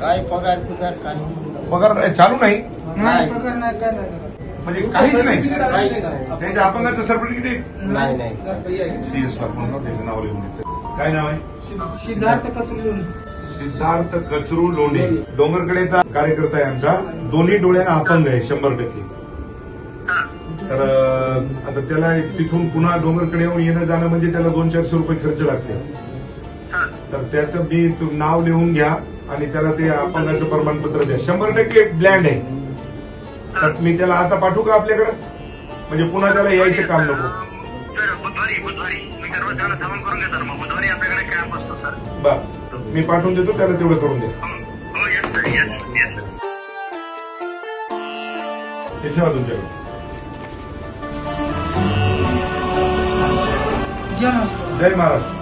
काय पगार पगार काही पगार चालू नाही? नाही. पगार नाही काय नाही. म्हणजे काहीच नाही? काहीच नाही. त्याच्या अपंगाचं सर्टिफिकेट नाही नाही. सीएस ला फोन लाव, त्याचं नाव लिहून देतो काय नाव आहे? सिद्धार्थ कचरून सिद्धार्थ कचरू लोंढे. डोंगरकडेचा कार्यकर्ता आहे आमचा. दोन्ही डोळ्यांना अपंग आहे शंभर टक्के. तर अं, आता त्याला तिथून पुन्हा डोंगरकडे येऊन येणं जाणं म्हणजे त्याला दोन चारशे रुपये खर्च लागते. तर त्याचं मी तू नाव लिहून घ्या. आणि त्याला ते अपंगाचं प्रमाणपत्र द्या. शंभर टक्के ब्लँड आहे. तर मी त्याला आता पाठवू का आपल्याकडे? म्हणजे पुन्हा त्याला यायचं काम नको. आपल्याकडे कॅम्प बर मी पाठवून देतो त्याला तेवढं करून द्या. हो हो येस हे ठेवा तुमच्याकडे. जय महाराज